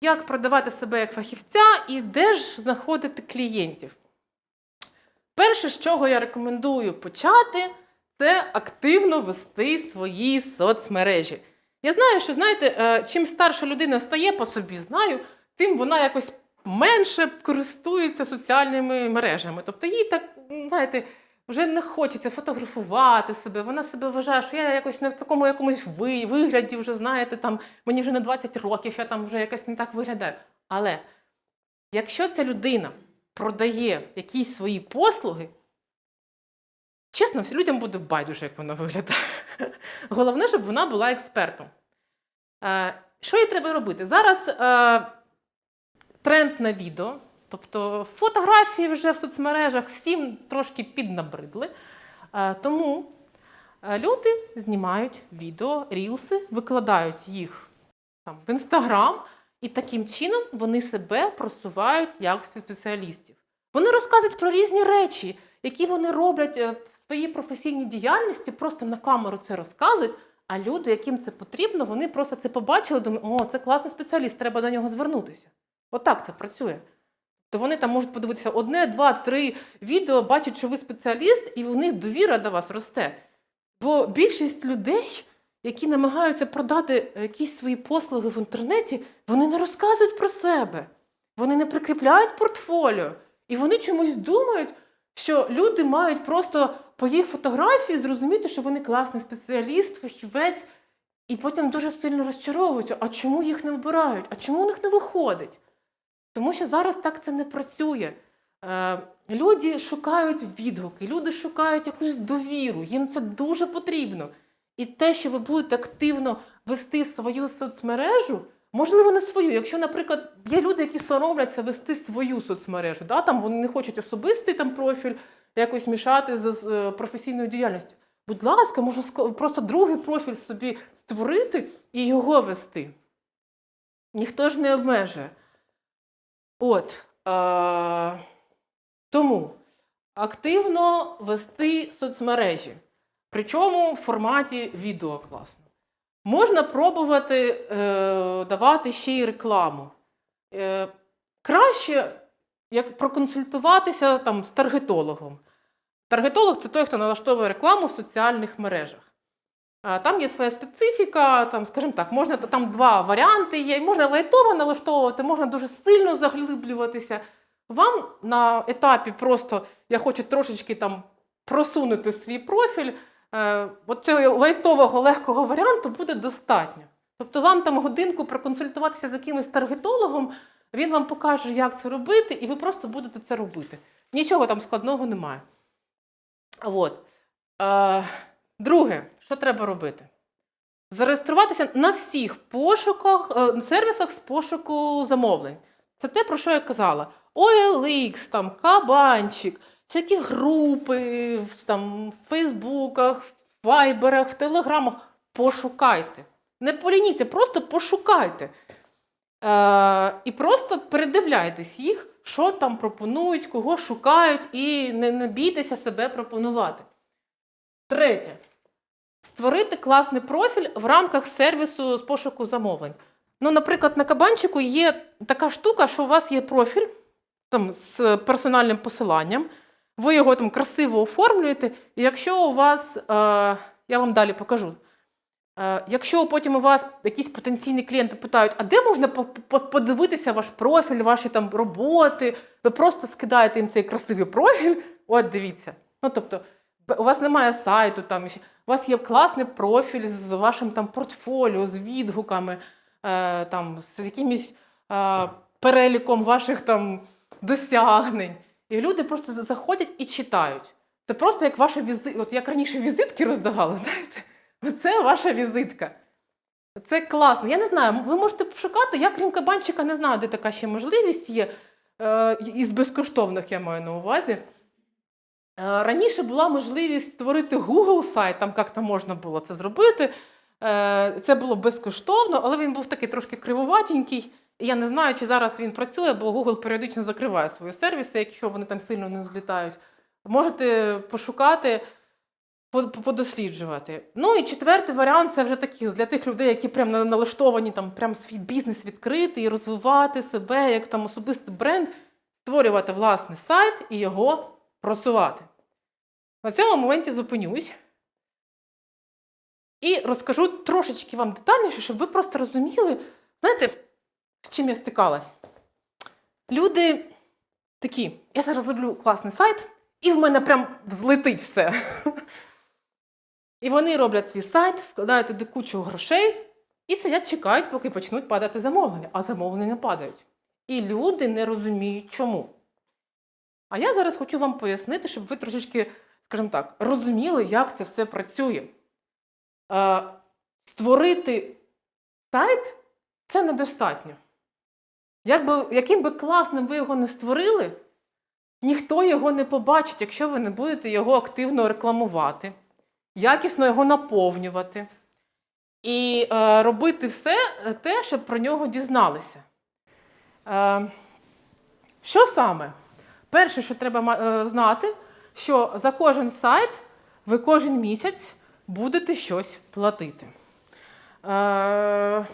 як продавати себе як фахівця і де ж знаходити клієнтів. Перше, з чого я рекомендую почати, це активно вести свої соцмережі. Я знаю, що знаєте, е, чим старша людина стає по собі, знаю, тим вона якось менше користується соціальними мережами. Тобто їй так, знаєте, вже не хочеться фотографувати себе. Вона себе вважає, що я якось не в такому якомусь ви- вигляді, вже знаєте, там мені вже не 20 років, я там вже якось не так виглядаю. Але якщо ця людина продає якісь свої послуги, чесно, людям буде байдуже, як вона виглядає. Головне, щоб вона була експертом. Е, Що їй треба робити? Зараз е, тренд на відео, тобто фотографії вже в соцмережах всім трошки піднабридли. Е, Тому е, люди знімають відео, рілси, викладають їх там, в інстаграм, і таким чином вони себе просувають як спеціалістів. Вони розказують про різні речі, які вони роблять е, в своїй професійній діяльності, просто на камеру це розказують. А люди, яким це потрібно, вони просто це побачили, думають, о, це класний спеціаліст, треба до нього звернутися. Отак це працює. То вони там можуть подивитися одне, два, три відео, бачать, що ви спеціаліст, і в них довіра до вас росте. Бо більшість людей, які намагаються продати якісь свої послуги в інтернеті, вони не розказують про себе, вони не прикріпляють портфоліо. І вони чомусь думають, що люди мають просто по їх фотографії зрозуміти, що вони класний спеціаліст, фахівець, і потім дуже сильно розчаровуються. А чому їх не обирають? А чому у них не виходить? Тому що зараз так це не працює. Е, люди шукають відгуки, люди шукають якусь довіру, їм це дуже потрібно. І те, що ви будете активно вести свою соцмережу, можливо, не свою. Якщо, наприклад, є люди, які соромляться вести свою соцмережу, да? там вони не хочуть особистий там профіль якось мішати з, з е, професійною діяльністю. Будь ласка, ск- просто другий профіль собі створити і його вести. Ніхто ж не обмежує. От. Е- тому активно вести соцмережі. Причому в форматі відео класно. Можна пробувати е, давати ще й рекламу. Е, краще як проконсультуватися там, з таргетологом. Таргетолог це той, хто налаштовує рекламу в соціальних мережах. Там є своя специфіка, там, скажімо так, можна там два варіанти є. Можна лайтово налаштовувати, можна дуже сильно заглиблюватися. Вам на етапі просто я хочу трошечки там просунути свій профіль. Е, от цього лайтового легкого варіанту буде достатньо. Тобто вам там годинку проконсультуватися з якимось таргетологом, він вам покаже, як це робити, і ви просто будете це робити. Нічого там складного немає. От. Е, друге, що треба робити? Зареєструватися на всіх пошуках, е, сервісах з пошуку замовлень. Це те, про що я казала. OLX, там, Кабанчик, всякі групи там, в Фейсбуках, в Вайберах, в Телеграмах. Пошукайте. Не полініться, просто пошукайте. Е, і просто передивляйтесь їх, що там пропонують, кого шукають, і не, не бійтеся себе пропонувати. Третє. Створити класний профіль в рамках сервісу з пошуку замовлень. Ну, наприклад, на кабанчику є така штука, що у вас є профіль там, з персональним посиланням, ви його там красиво оформлюєте, і якщо у вас, е, я вам далі покажу, Е, Якщо потім у вас якісь потенційні клієнти питають, а де можна по- по- подивитися ваш профіль, ваші там роботи, ви просто скидаєте їм цей красивий профіль, от дивіться. Ну, тобто, у вас немає сайту, там, у вас є класний профіль з вашим там портфоліо, з відгуками, е, там, з якимось е, переліком ваших там досягнень. І люди просто заходять і читають. Це просто як ваша візитка, от як раніше візитки роздавали, знаєте? Оце ваша візитка. Це класно. Я не знаю, ви можете пошукати, я крім кабанчика не знаю, де така ще можливість є. Е, із безкоштовних я маю на увазі. Е, Раніше була можливість створити Google сайт, там як-то можна було це зробити. Е, Це було безкоштовно, але він був такий трошки кривуватенький. Я не знаю, чи зараз він працює, бо Google періодично закриває свої сервіси, якщо вони там сильно не злітають. Можете пошукати. по- по- подосліджувати. Ну і четвертий варіант це вже такі для тих людей, які прям налаштовані там прям свій бізнес відкрити і розвивати себе як там особистий бренд, створювати власний сайт і його просувати. На цьому моменті зупинюсь і розкажу трошечки вам детальніше, щоб ви просто розуміли, знаєте, з чим я стикалась. Люди такі, я зараз зроблю класний сайт, і в мене прям взлетить все. І вони роблять свій сайт, вкладають туди кучу грошей і сидять, чекають, поки почнуть падати замовлення, а замовлення падають. І люди не розуміють, чому. А я зараз хочу вам пояснити, щоб ви трошечки, скажімо так, розуміли, як це все працює. Е, створити сайт це недостатньо. Якби, яким би класним ви його не створили, ніхто його не побачить, якщо ви не будете його активно рекламувати, якісно його наповнювати і е, робити все те, щоб про нього дізналися. Е, що саме? Перше, що треба е, знати, що за кожен сайт ви кожен місяць будете щось платити. Е,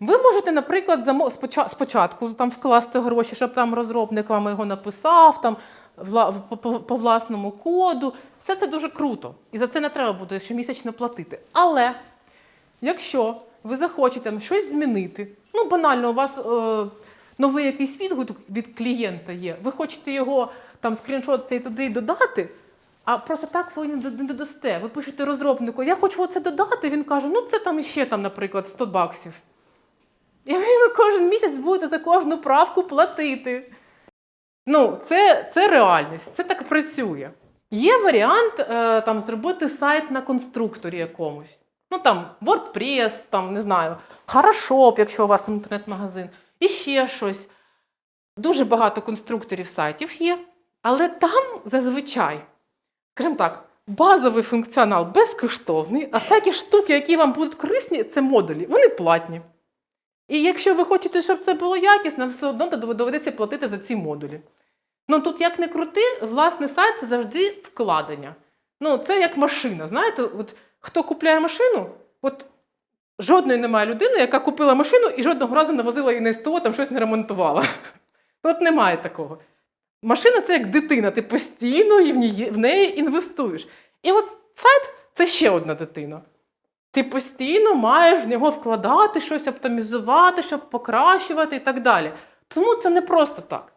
ви можете, наприклад, спочатку там вкласти гроші, щоб там розробник вам його написав, там по, власному коду. Все це дуже круто. І за це не треба буде щомісячно платити. Але якщо ви захочете щось змінити, ну банально, у вас е, новий якийсь відгук від клієнта є, ви хочете його там скріншот цей туди додати, а просто так ви не додасте. Ви пишете розробнику, я хочу оце додати. Він каже, ну це там іще, там, наприклад, 100 баксів. І ви кожен місяць будете за кожну правку платити. Ну, це, це реальність, це так працює. Є варіант е, там, зробити сайт на конструкторі якомусь. Ну там WordPress, там, не знаю, Хорошоп, якщо у вас інтернет-магазин, і ще щось. Дуже багато конструкторів сайтів є, але там зазвичай, скажімо так, базовий функціонал безкоштовний, а всякі штуки, які вам будуть корисні, це модулі, вони платні. І якщо ви хочете, щоб це було якісно, все одно доведеться платити за ці модулі. Ну тут як не крути, власний сайт це завжди вкладення. Ну, це як машина. Знаєте, от хто купляє машину, от жодної немає людини, яка купила машину і жодного разу не возила її на СТО, там щось не ремонтувала. От немає такого. Машина це як дитина, ти постійно в неї, в неї інвестуєш. І от сайт це ще одна дитина. Ти постійно маєш в нього вкладати, щось оптимізувати, щоб покращувати і так далі. Тому це не просто так.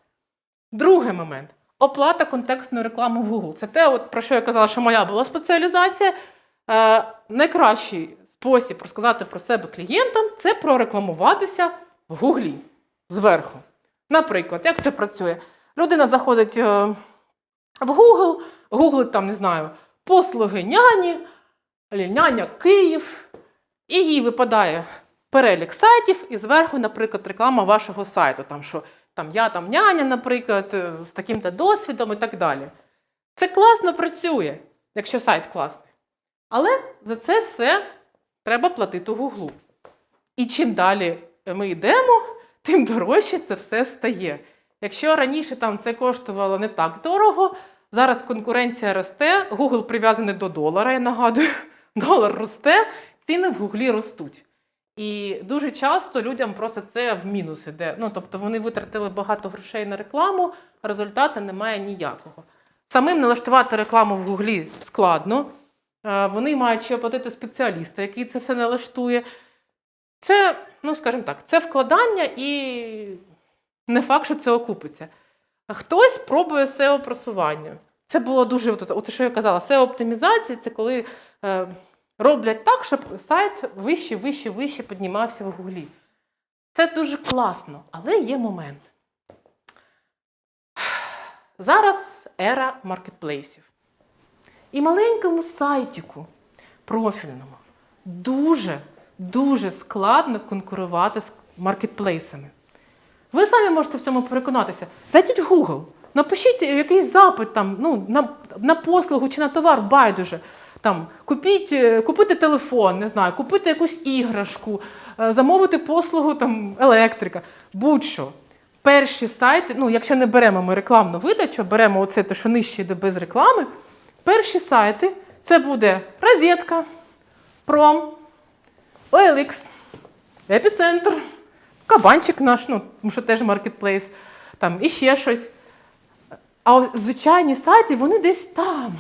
Другий момент оплата контекстної реклами в Google. Це те, от, про що я казала, що моя була спеціалізація. Е, найкращий спосіб розказати про себе клієнтам це прорекламуватися в Гуглі зверху. Наприклад, як це працює? Людина заходить е, в Google, гуглить там, не знаю, послуги няні, няня Київ, і їй випадає перелік сайтів, і зверху, наприклад, реклама вашого сайту. Там, що там я там няня, наприклад, е, з таким-то досвідом і так далі. Це класно працює, якщо сайт класний. Але за це все треба платити Гуглу. І чим далі ми йдемо, тим дорожче це все стає. Якщо раніше там це коштувало не так дорого, зараз конкуренція росте, Google прив'язаний до долара, я нагадую, долар росте, ціни в Гуглі ростуть. І дуже часто людям просто це в мінус іде. Ну, тобто вони витратили багато грошей на рекламу, результату немає ніякого. Самим налаштувати рекламу в Гуглі складно. Вони мають ще оплатити спеціаліста, який це все налаштує. Це, ну скажімо так, це вкладання і не факт, що це окупиться. Хтось пробує SEO просування. Це було дуже, от що я казала, SEO оптимізація це коли е, роблять так, щоб сайт вище, вище, вище піднімався в Гуглі. Це дуже класно, але є момент. Зараз ера маркетплейсів. І маленькому сайтіку профільному дуже, дуже складно конкурувати з маркетплейсами. Ви самі можете в цьому переконатися. Зайдіть в Google, напишіть якийсь запит там, ну, на, на послугу чи на товар байдуже. Там, купіть, е, купити телефон, не знаю, купити якусь іграшку, е, замовити послугу там, електрика, будь-що. Перші сайти, ну, якщо не беремо ми рекламну видачу, беремо оце те, що нижче йде без реклами, перші сайти Це буде розетка, пром, OLX, епіцентр, кабанчик наш, ну, тому що теж маркетплейс, там і ще щось. А звичайні сайти, вони десь там,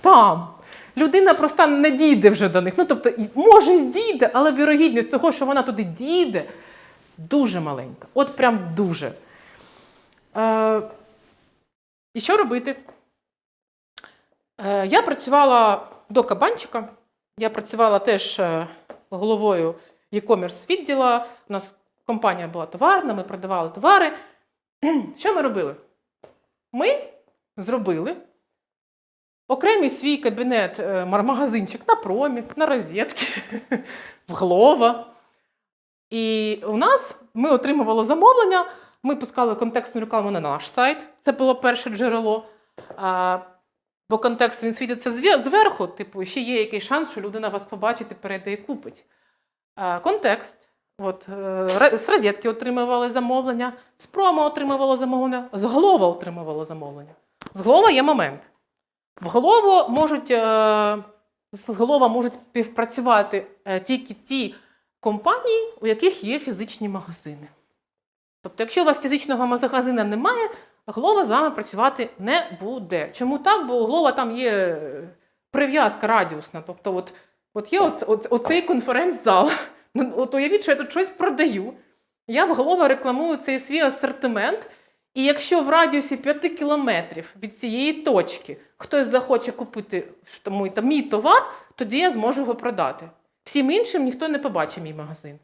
там. Людина просто не дійде вже до них. Ну, тобто, може, дійде, але вірогідність того, що вона туди дійде, дуже маленька. От прям дуже. Е, і що робити? Е, я працювала до кабанчика. Я працювала теж е, головою e-commerce відділа. У нас компанія була товарна, ми продавали товари. Що ми робили? Ми зробили окремий свій кабінет, е, магазинчик на промі, на розетки, в Глова. І у нас ми отримували замовлення, ми пускали контекстну рекламу на наш сайт. Це було перше джерело. Бо контекст він світиться зверху, типу, ще є якийсь шанс, що людина вас побачить і перейде і купить. А, контекст. От, е, з розетки отримували замовлення, з промо отримувало замовлення, з Глова отримувало замовлення. З Глова є момент. В Голово можуть, е, з Глова можуть співпрацювати е, тільки ті компанії, у яких є фізичні магазини. Тобто, якщо у вас фізичного магазина немає, Глова з вами працювати не буде. Чому так? Бо у Глова там є е, прив'язка радіусна. Тобто, от, от є оц, оц, оцей конференц-зал. Ну, От уявіть, що я тут щось продаю. Я в Глова рекламую цей свій асортимент. І якщо в радіусі 5 кілометрів від цієї точки хтось захоче купити мій товар, тоді я зможу його продати. Всім іншим ніхто не побачить мій магазин.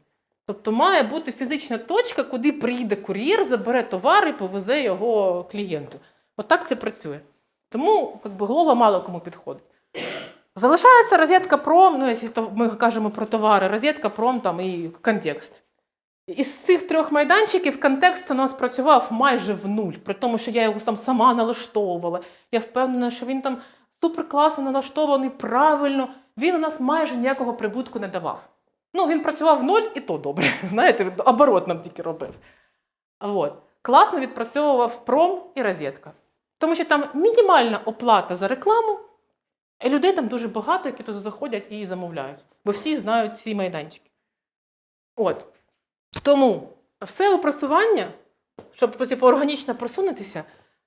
Тобто має бути фізична точка, куди приїде кур'єр, забере товар і повезе його клієнту. Отак це працює. Тому як би, голова мало кому підходить. Залишається розетка пром, ну, якщо ми кажемо про товари, розетка пром там і контекст. Із цих трьох майданчиків контекст у нас працював майже в нуль, при тому, що я його там сама налаштовувала. Я впевнена, що він там суперкласно налаштований, правильно. Він у нас майже ніякого прибутку не давав. Ну, він працював в нуль, і то добре. Знаєте, оборот нам тільки робив. От. Класно відпрацьовував пром і розетка. Тому що там мінімальна оплата за рекламу, і людей там дуже багато, які тут заходять і замовляють. Бо всі знають ці майданчики. От. Тому все просування, щоб типу, органічно просунутися,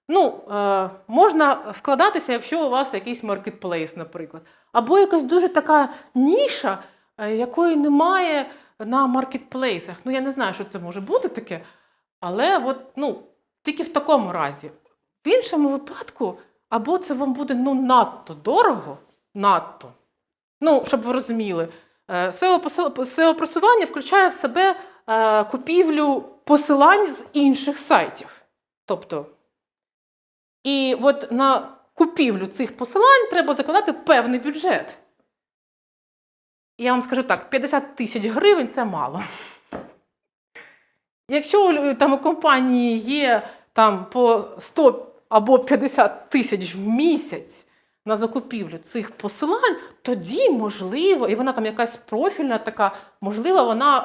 ну, е, можна вкладатися, якщо у вас якийсь маркетплейс, наприклад. Або якась дуже така ніша, якої немає на маркетплейсах. Ну, я не знаю, що це може бути таке, але от, ну, тільки в такому разі. В іншому випадку, або це вам буде ну, надто дорого, надто. Ну, щоб ви розуміли, е, SEO-просування включає в себе е, купівлю посилань з інших сайтів. Тобто, і от на купівлю цих посилань треба закладати певний бюджет. Я вам скажу так: 50 тисяч гривень це мало. Якщо там у компанії є там по 100 або 50 тисяч в місяць на закупівлю цих посилань, тоді можливо, і вона там якась профільна така, можливо, вона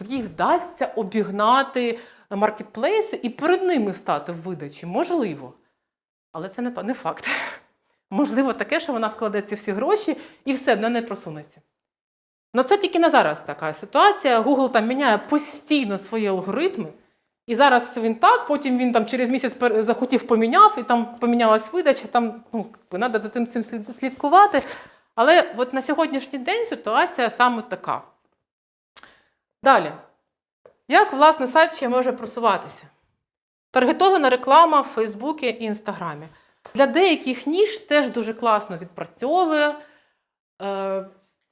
е, їй вдасться обігнати маркетплейси і перед ними стати в видачі. Можливо. Але це не, то- не факт. Можливо, таке, що вона вкладе ці всі гроші і все одно не просунеться. Ну це тільки на зараз така ситуація. Google там міняє постійно свої алгоритми. І зараз він так, потім він там через місяць захотів поміняв, і там помінялась видача, там ну, треба за тим цим слідкувати. Але от на сьогоднішній день ситуація саме така. Далі. Як власне сайт ще може просуватися? Таргетована реклама в Фейсбуці і Інстаграмі. Для деяких ніж теж дуже класно відпрацьовує.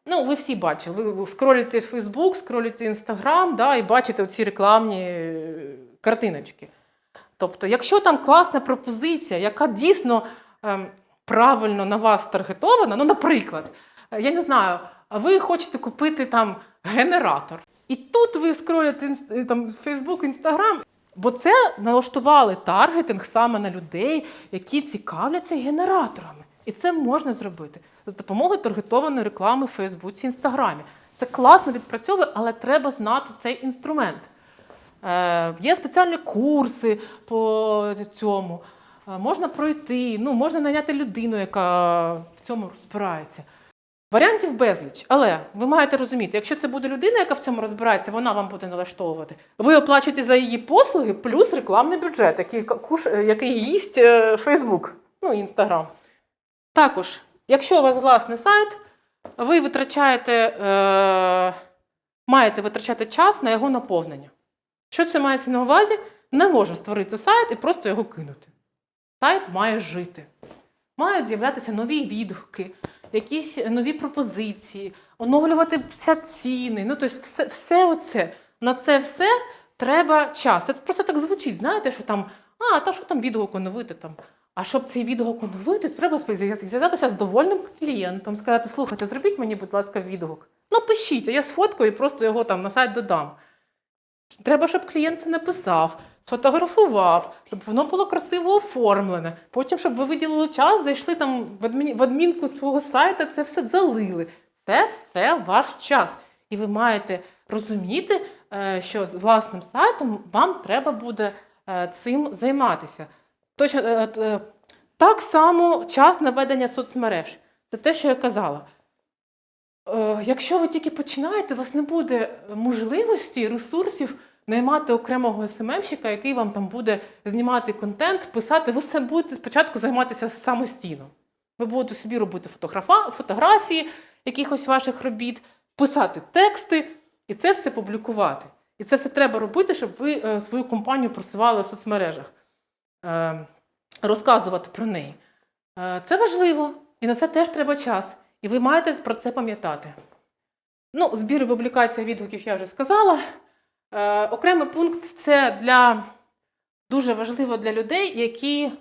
Ну, ви всі бачили. Ви скролите Фейсбук, скролите Інстаграм, да, і бачите оці рекламні е, картиночки. Тобто, якщо там класна пропозиція, яка дійсно ем, правильно на вас таргетована, ну, наприклад, е, я не знаю, ви хочете купити там генератор. І тут ви скролите е, там, Facebook, Instagram, бо це налаштували таргетинг саме на людей, які цікавляться генераторами. І це можна зробити за допомогою таргетованої реклами в Фейсбуці, Інстаграмі. Це класно відпрацьовує, але треба знати цей інструмент. Е, є спеціальні курси по цьому. Е, можна пройти, ну, можна найняти людину, яка в цьому розбирається. Варіантів безліч, але ви маєте розуміти, якщо це буде людина, яка в цьому розбирається, вона вам буде налаштовувати. Ви оплачуєте за її послуги плюс рекламний бюджет, який, який їсть е, Facebook, ну Інстаграм. Також, якщо у вас власний сайт, ви витрачаєте, е, маєте витрачати час на його наповнення. Що це мається на увазі? Не можна створити сайт і просто його кинути. Сайт має жити. Мають з'являтися нові відгуки, якісь нові пропозиції, оновлюватися ціни. Ну, тобто, все, все оце. На це все треба час. Це просто так звучить, знаєте, що там, а, та що там відгук оновити там. А щоб цей відгук оновити, треба зв'язатися з довольним клієнтом, сказати, слухайте, зробіть мені, будь ласка, відгук. Ну, пишіть, а я сфоткаю і просто його там на сайт додам. Треба, щоб клієнт це написав, сфотографував, щоб воно було красиво оформлене. Потім, щоб ви виділили час, зайшли там в, адмін... в адмінку свого сайту, це все залили. Це все ваш час. І ви маєте розуміти, е, що з власним сайтом вам треба буде е, цим займатися. Точно, е, е, так само час наведення соцмереж. Це те, що я казала. Е, Якщо ви тільки починаєте, у вас не буде можливості, ресурсів наймати окремого СММщика, який вам там буде знімати контент, писати. Ви все будете спочатку займатися самостійно. Ви будете собі робити фотографії якихось ваших робіт, писати тексти і це все публікувати. І це все треба робити, щоб ви свою компанію просували в соцмережах, розказувати про неї. Е, Це важливо, і на це теж треба час. І ви маєте про це пам'ятати. Ну, збір і публікація відгуків я вже сказала. Е, окремий пункт це для дуже важливо для людей, які,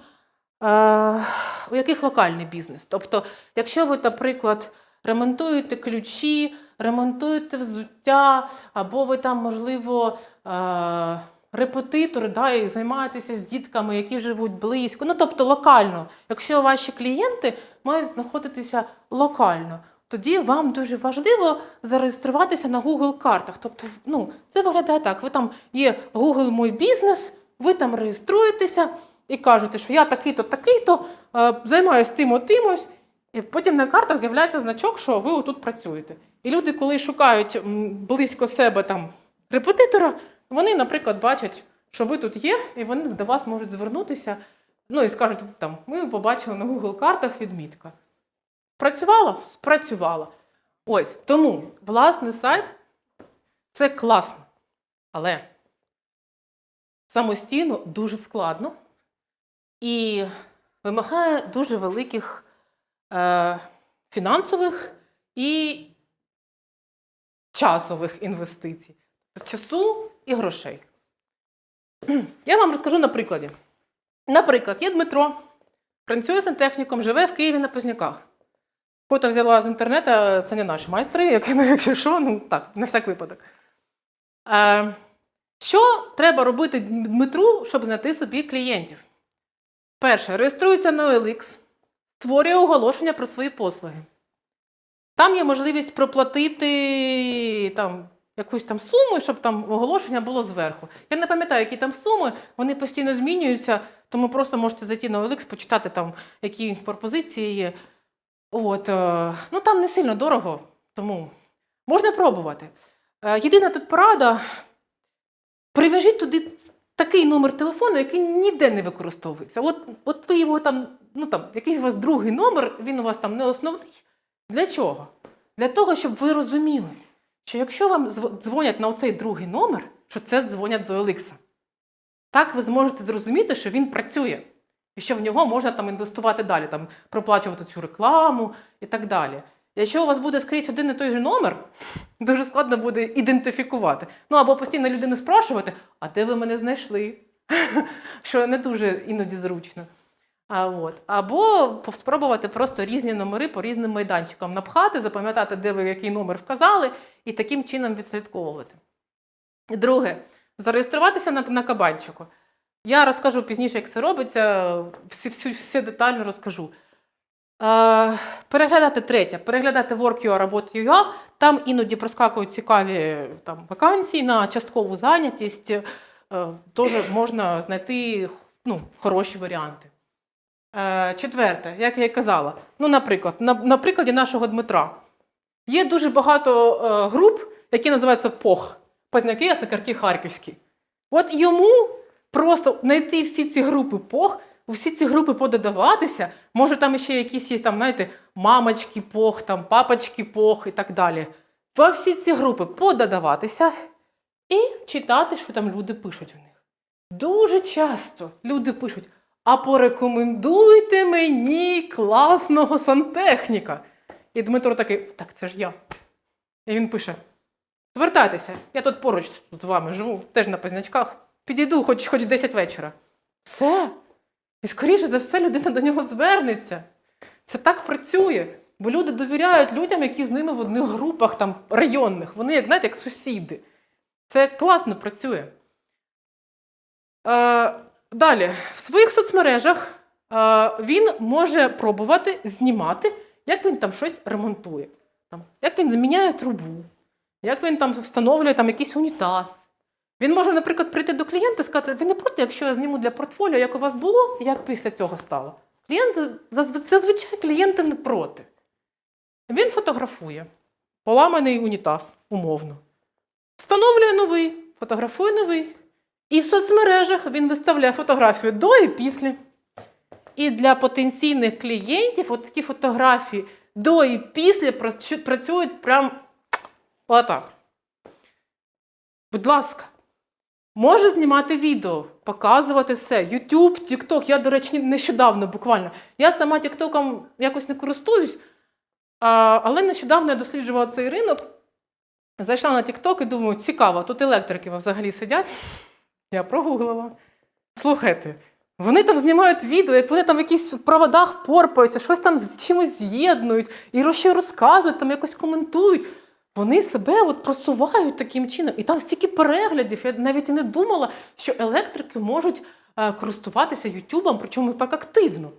е, у яких локальний бізнес. Тобто, якщо ви, наприклад, ремонтуєте ключі, ремонтуєте взуття, або ви там, можливо, е, репетитор, да, і займаєтеся з дітками, які живуть близько. Ну, тобто локально. Якщо ваші клієнти мають знаходитися локально, тоді вам дуже важливо зареєструватися на Google картах. Тобто, ну, це виглядає так: ви там є Google Мой бізнес, ви там реєструєтеся і кажете, що я такий-то, такий-то, е, займаюся тим тимось. І потім на картах з'являється значок, що ви отут працюєте. І люди, коли шукають близько себе там репетитора, вони, наприклад, бачать, що ви тут є, і вони до вас можуть звернутися. Ну і скажуть, там, ми побачили на Google картах відмітка. Працювала? Спрацювала. Ось тому власний сайт це класно. Але самостійно дуже складно і вимагає дуже великих е, фінансових і часових інвестицій, часу і грошей. Я вам розкажу на прикладі. Наприклад, є Дмитро, працює сантехніком, живе в Києві на Позняках. Фото взяла з інтернету, це не наші майстри, ну, якщо що, ну так, на всяк випадок. Е, що треба робити Дмитру, щоб знайти собі клієнтів? Перше, реєструється на OLX, створює оголошення про свої послуги. Там є можливість проплатити там, якусь там суму, щоб там оголошення було зверху. Я не пам'ятаю, які там суми, вони постійно змінюються, тому просто можете зайти на OLX, почитати, там, які пропозиції є. От, е, ну там не сильно дорого, тому можна пробувати. Е, Єдина тут порада: прив'яжіть туди такий номер телефону, який ніде не використовується. От, от ви його там, ну там, якийсь у вас другий номер, він у вас там не основний. Для чого? Для того, щоб ви розуміли, що якщо вам зв- дзвонять на оцей другий номер, що це дзвонять з OLX. Так ви зможете зрозуміти, що він працює. І що в нього можна там інвестувати далі, там проплачувати цю рекламу і так далі. Якщо у вас буде скрізь один і той же номер, дуже складно буде ідентифікувати. Ну або постійно людину спрашувати, а де ви мене знайшли? Що не дуже іноді зручно. А от. Або спробувати просто різні номери по різним майданчикам напхати, запам'ятати, де ви який номер вказали, і таким чином відслідковувати. Друге, зареєструватися на, на кабанчику. Я розкажу пізніше, як це робиться, всі, всі, все детально розкажу. Е, переглядати третє, переглядати Work.ua, Работа.ua. Там іноді проскакують цікаві там, вакансії на часткову зайнятість. Е, теж можна знайти ну, хороші варіанти. Е, четверте, як я і казала, ну, наприклад, на, на прикладі нашого Дмитра. Є дуже багато е, груп, які називаються ПОХ, Позняки, Ясакарки, Харківські. От йому просто знайти всі ці групи ПОХ, у всі ці групи пододаватися, може там ще якісь є, там, знаєте, мамочки ПОХ, там, папочки ПОХ і так далі. Во всі ці групи пододаватися і читати, що там люди пишуть в них. Дуже часто люди пишуть: а порекомендуйте мені класного сантехніка. І Дмитро такий, так це ж я. І він пише: Звертайтеся, я тут поруч з вами живу, теж на познячках. Підійду хоч, хоч 10 вечора. Все. І скоріше за все людина до нього звернеться. Це так працює. Бо люди довіряють людям, які з ними в одних групах там, районних. Вони, як знаєте, як сусіди. Це класно працює. Е, далі, в своїх соцмережах е, він може пробувати знімати, як він там щось ремонтує, там, як він заміняє трубу, як він там встановлює там, якийсь унітаз. Він може, наприклад, прийти до клієнта і сказати, ви не проти, якщо я зніму для портфоліо, як у вас було, як після цього стало. Клієнт зазвичай клієнти не проти. Він фотографує поламаний унітаз, умовно. Встановлює новий, фотографує новий. І в соцмережах він виставляє фотографію до і після. І для потенційних клієнтів такі фотографії до і після працюють прям отак. Будь ласка, може знімати відео, показувати все. YouTube, TikTok. Я, до речі, нещодавно буквально. Я сама TikTok якось не користуюсь, але нещодавно я досліджувала цей ринок. Зайшла на TikTok і думаю, цікаво, тут електрики взагалі сидять. Я прогуглила. Слухайте, вони там знімають відео, як вони там в якісь проводах порпаються, щось там з чимось з'єднують, і ще розказують, там якось коментують. Вони себе от просувають таким чином. І там стільки переглядів. Я навіть і не думала, що електрики можуть е, користуватися Ютубом, причому так активно.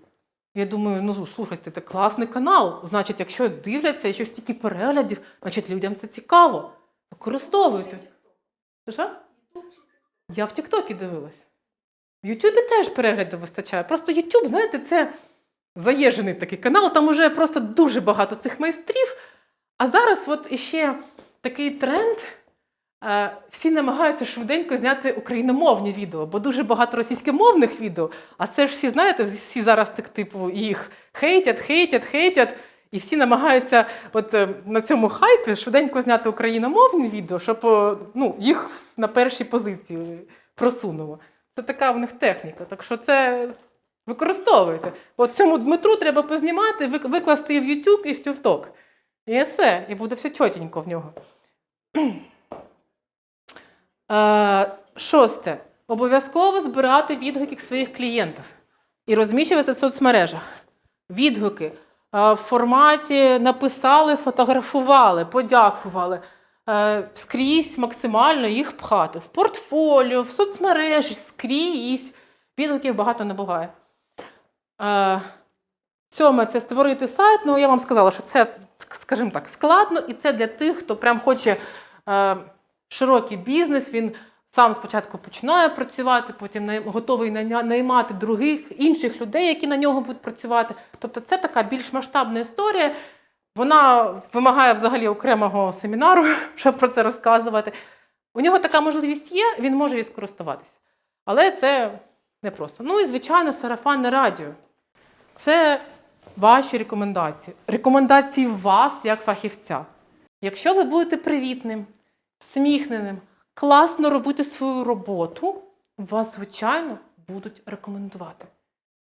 Я думаю, ну слухайте, це класний канал. Значить, якщо дивляться і щось стільки переглядів, значить людям це цікаво. Використовуйте. Що? Я в Тіктокі дивилась. В Ютубі теж переглядів вистачає. Просто Ютуб, знаєте, це заєжений такий канал, там уже просто дуже багато цих майстрів. А зараз от іще такий тренд. е, Всі намагаються швиденько зняти україномовні відео, бо дуже багато російськомовних відео. А це ж всі, знаєте, всі зараз так, типу, їх хейтять, хейтять, хейтять. І всі намагаються от, е, на цьому хайпі швиденько зняти україномовні відео, щоб ну, їх на першій позиції просунуло. Це така в них техніка. Так що це використовуйте. От цьому Дмитру треба познімати, викласти і в YouTube, і в TikTok. І все, і буде все чотенько в нього. Е, Шосте. Обов'язково збирати відгуки своїх клієнтів і розміщувати в соцмережах. Відгуки е, в форматі написали, сфотографували, подякували. Е, Скрізь максимально їх пхати. В портфоліо, в соцмережі, скрізь. Відгуків багато не буває. Е, Сьоме це створити сайт. Ну, я вам сказала, що це, скажімо так, складно, і це для тих, хто прям хоче е, широкий бізнес. Він сам спочатку починає працювати, потім готовий наймати других інших людей, які на нього будуть працювати. Тобто, це така більш масштабна історія. Вона вимагає взагалі окремого семінару, щоб про це розказувати. У нього така можливість є, він може її скористуватися. Але це непросто. Ну і звичайно, сарафанне радіо. Це ваші рекомендації. Рекомендації вас як фахівця. Якщо ви будете привітним, сміхненим, класно робити свою роботу, вас, звичайно, будуть рекомендувати.